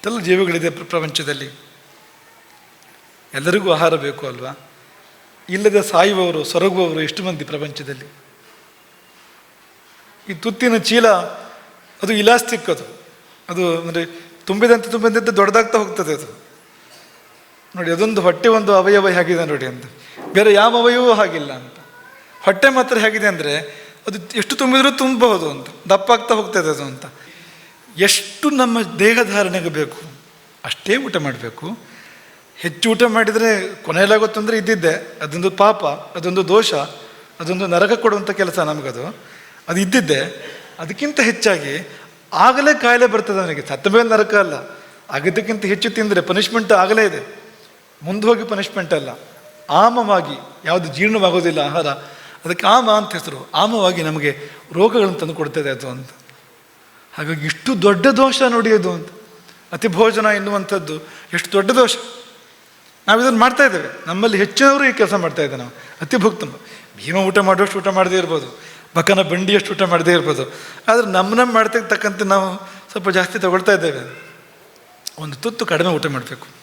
ಇಷ್ಟೆಲ್ಲ ಜೀವಿಗಳಿದೆ ಪ್ರಪಂಚದಲ್ಲಿ. ಎಲ್ಲರಿಗೂ ಆಹಾರ ಬೇಕು ಅಲ್ವಾ? ಇಲ್ಲದೆ ಸಾಯುವವರು, ಸೊರಗುವವರು ಎಷ್ಟು ಮಂದಿ ಪ್ರಪಂಚದಲ್ಲಿ? ಈ ತುತ್ತಿನ ಚೀಲ, ಅದು ಇಲಾಸ್ಟಿಕ್ ಅದು. ಅದು ಅಂದರೆ ತುಂಬಿದಂತೆ ತುಂಬಿದಂತೆ ದೊಡ್ಡದಾಗ್ತಾ ಹೋಗ್ತದೆ ಅದು. ನೋಡಿ, ಅದೊಂದು ಹೊಟ್ಟೆ ಒಂದು ಅವಯವ ಹೇಗಿದೆ ನೋಡಿ ಅಂತ. ಬೇರೆ ಯಾವ ಅವಯವೂ ಹಾಗಿಲ್ಲ ಅಂತ. ಹೊಟ್ಟೆ ಮಾತ್ರ ಹೇಗಿದೆ ಅಂದರೆ ಅದು ಎಷ್ಟು ತುಂಬಿದರೂ ತುಂಬಬಹುದು ಅಂತ. ದಪ್ಪ ಆಗ್ತಾ ಹೋಗ್ತದೆ ಅದು ಅಂತ. ಎಷ್ಟು ನಮ್ಮ ದೇಹಧಾರಣೆಗೆ ಬೇಕು? ಅಷ್ಟೇ ಊಟ ಮಾಡಬೇಕು. ಹೆಚ್ಚು ಊಟ ಮಾಡಿದರೆ ಕೊನೆಯಲ್ಲಾಗುತ್ತಂದರೆ ಇದ್ದಿದ್ದೆ. ಅದೊಂದು ಪಾಪ, ಅದೊಂದು ದೋಷ, ಅದೊಂದು ನರಕ ಕೊಡುವಂಥ ಕೆಲಸ ನಮಗದು. ಅದು ಇದ್ದಿದ್ದೆ. ಅದಕ್ಕಿಂತ ಹೆಚ್ಚಾಗಿ ಆಗಲೇ ಕಾಯಿಲೆ ಬರ್ತದೆ ನನಗೆ. ಸತ್ತ ಮೇಲೆ ನರಕ ಅಲ್ಲ. ಆಗಿದ್ದಕ್ಕಿಂತ ಹೆಚ್ಚು ತಿಂದರೆ ಪನಿಷ್ಮೆಂಟ್ ಆಗಲೇ ಇದೆ. ಮುಂದೆ ಹೋಗಿ ಪನಿಷ್ಮೆಂಟ್ ಅಲ್ಲ. ಆಮವಾಗಿ, ಯಾವುದು ಜೀರ್ಣವಾಗೋದಿಲ್ಲ ಆಹಾರ, ಅದಕ್ಕೆ ಆಮ ಅಂತ ಹೆಸರು. ಆಮವಾಗಿ ನಮಗೆ ರೋಗಗಳನ್ನು ತಂದು ಕೊಡ್ತದೆ ಅದು ಅಂತ. ಹಾಗಾಗಿ ಇಷ್ಟು ದೊಡ್ಡ ದೋಷ ನೋಡಿ ಅದು ಅಂತ. ಅತಿ ಭೋಜನ ಎನ್ನುವಂಥದ್ದು ಎಷ್ಟು ದೊಡ್ಡ ದೋಷ. ನಾವು ಇದನ್ನು ಮಾಡ್ತಾ ಇದ್ದೇವೆ. ನಮ್ಮಲ್ಲಿ ಹೆಚ್ಚಿನವರು ಈ ಕೆಲಸ ಮಾಡ್ತಾ ಇದ್ದೇವೆ ನಾವು. ಅತಿ ಭುಕ್ತ ಭೀಮ ಊಟ ಮಾಡುವಷ್ಟು ಊಟ ಮಾಡದೇ ಇರ್ಬೋದು. ಬಕನ ಬಂಡಿಯಷ್ಟು ಊಟ ಮಾಡದೇ ಇರ್ಬೋದು. ಆದರೆ ನಮ್ಮ ನಮ್ಮ ಮಾಡ್ತಕ್ಕಂತೆ ನಾವು ಸ್ವಲ್ಪ ಜಾಸ್ತಿ ತಗೊಳ್ತಾ ಇದ್ದೇವೆ. ಒಂದು ತುತ್ತು ಕಡಿಮೆ ಊಟ ಮಾಡಬೇಕು.